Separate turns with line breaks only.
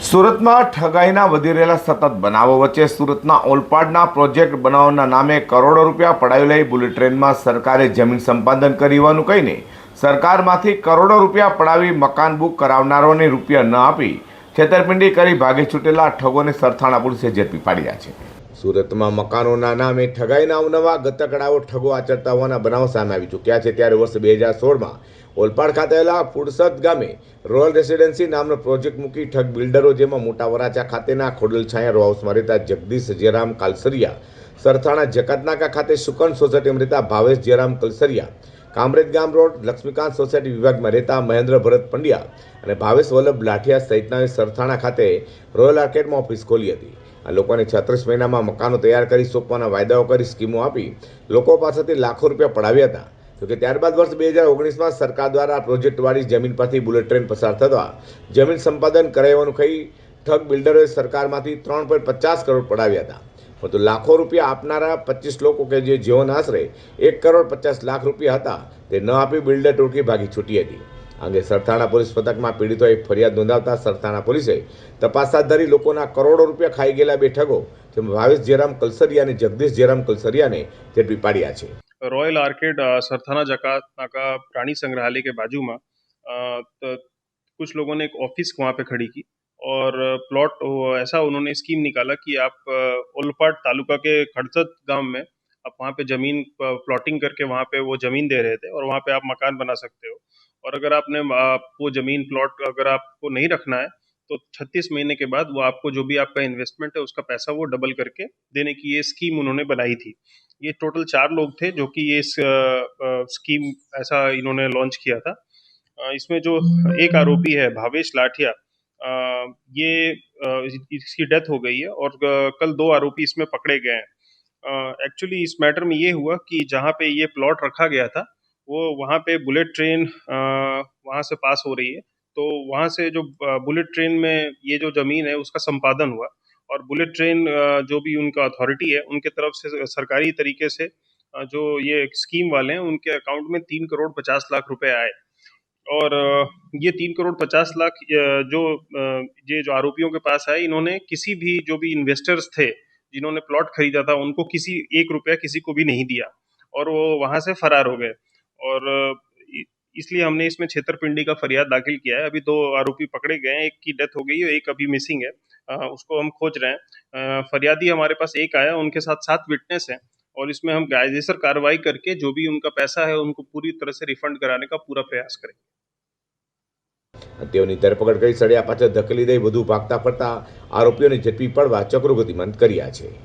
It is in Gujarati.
સુરતમાં ઠગાઈના વધી રહેલા સતત બનાવો વચ્ચે સુરતના ઓલપાડના પ્રોજેક્ટ બનાવવાના નામે કરોડો રૂપિયા પડાવી લઈ બુલેટ ટ્રેનમાં સરકારે જમીન સંપાદન કરી હોવાનું કહીને સરકારમાંથી કરોડો રૂપિયા પડાવી મકાન બુક કરાવનારોને રૂપિયા ન આપી છેતરપિંડી કરી ભાગી છૂટેલા ઠગોને સરથાણા પોલીસે ઝડપી પાડ્યા છે. સુરતમાં મકાનોના નામે ઠગાઈના અવનવા ગતકડાઓ ઠગો આચરતા હોવાના બનાવ સામે આવી ચૂક્યા છે. ત્યારે વર્ષ બે હજાર સોળમાં ઓલપાડ ખાતે આવેલા ફુરસદ ગામે રોયલ રેસિડેન્સી નામનો પ્રોજેક્ટ મૂકી ઠગ બિલ્ડરો જેમાં મોટા વરાચા ખાતેના ખોડલ છાયા રો હાઉસમાં રહેતા જગદીશ જયરામ કાલસરિયા, સરથાણા જકાતનાકા ખાતે સુકન સોસાયટીમાં રહેતા ભાવેશ જયરામ કલસરિયા કામરેજ ગામ રોડ, લક્ષ્મીકાંત સોસાયટી વિભાગમાં રહેતા મહેન્દ્ર ભરત પંડ્યા અને ભાવેશ વલ્લભ લાઠિયા સહિતના સરથાણા ખાતે રોયલ આર્કેડમાં ઓફિસ ખોલી હતી. આ લોકોને છત્રીસ મહિનામાં મકાનો તૈયાર કરી સોંપવાના વાયદાઓ કરી સ્કીમો આપી લોકો પાસેથી લાખો રૂપિયા પડાવ્યા હતા. જોકે ત્યારબાદ વર્ષ બે હજાર ઓગણીસમાં સરકાર દ્વારા પ્રોજેક્ટવાળી જમીન પરથી બુલેટ ટ્રેન પસાર થતા જમીન સંપાદન કરાવવાનું કહી ઠગ બિલ્ડરોએ સરકારમાંથી ત્રણ પોઈન્ટ પચાસ કરોડ પડાવ્યા હતા. પરંતુ લાખો રૂપિયા આપનારા પચીસ લોકો કે જે જીવન આશરે એક કરોડ પચાસ લાખ રૂપિયા હતા તે ન આપી બિલ્ડર ટોળકી ભાગી છૂટી હતી આ અંગે સરથાણા પોલીસ મથકમાં પીડિતોએ ફરિયાદ નોંધાવતા સરથાણા પોલીસે તપાસ હાથ ધરી લોકોના કરોડો રૂપિયા ખાઈ ગયેલા બે ઠગો જેમાં ભાવેશ જયરામ કલસરિયા અને જગદીશ જયરામ કલસરિયાને ઝડપી પાડ્યા છે
रॉयल आर्केड अ, सरथाना जकात नाका प्राणी संग्रहालय के बाजू में अ, तो कुछ लोगों ने एक ऑफिस वहाँ पे खड़ी की और प्लॉट ऐसा उन्होंने स्कीम निकाला कि आप ओलपाट तालुका के खड़चत गाँव में आप वहाँ पे ज़मीन प्लॉटिंग करके वहाँ पे वो ज़मीन दे रहे थे और वहाँ पे आप मकान बना सकते हो। और अगर आपने वो ज़मीन प्लॉट अगर आपको नहीं रखना है तो 36 महीने के बाद वो आपको जो भी आपका इन्वेस्टमेंट है, उसका पैसा वो डबल करके देने की ये स्कीम उन्होंने बनाई थी। ये टोटल चार लोग थे जो कि ये स्कीम ऐसा इन्होंने लॉन्च किया था। इसमें जो एक आरोपी है, भावेश लाठिया ये इसकी डेथ हो गई है और कल दो आरोपी इसमें पकड़े गए हैं। एक्चुअली इस मैटर में ये हुआ कि जहाँ पे ये प्लॉट रखा गया था, वो वहाँ पे बुलेट ट्रेन वहाँ से पास हो रही है। तो वहाँ से जो बुलेट ट्रेन में ये जो ज़मीन है, उसका संपादन हुआ और बुलेट ट्रेन जो भी उनका अथॉरिटी है, उनके तरफ़ से सरकारी तरीके से जो ये स्कीम वाले हैं, उनके अकाउंट में तीन करोड़ पचास लाख रुपए आए। और ये तीन करोड़ पचास लाख जो ये जो आरोपियों के पास आए, इन्होंने किसी भी जो भी इन्वेस्टर्स थे, जिन्होंने प्लॉट खरीदा था, उनको किसी एक रुपया किसी को भी नहीं दिया और वो वहाँ से फरार हो गए। और इसलिए हमने इसमें छेतरपिंडी का फरियाद दाखिल किया है। अभी दो आरोपी पकड़े गए हैं, एक की डेथ हो गई है एक अभी मिसिंग है। उसको हम खोज रहे हैं। फरियादी हमारे पास एक आया, उनके साथ सात विटनेस हैं। और इसमें हम कायदेसर कार्रवाई करके जो भी उनका पैसा है उनको पूरी तरह से रिफंड कराने का पूरा प्रयास करें
તેઓની ધરપકડ કરી સળિયા પાછળ ધકેલી દઈ વધુ ભાગતા ફરતા આરોપીઓને ઝડપી પડવા ચક્રો ગતિમાન કર્યા છે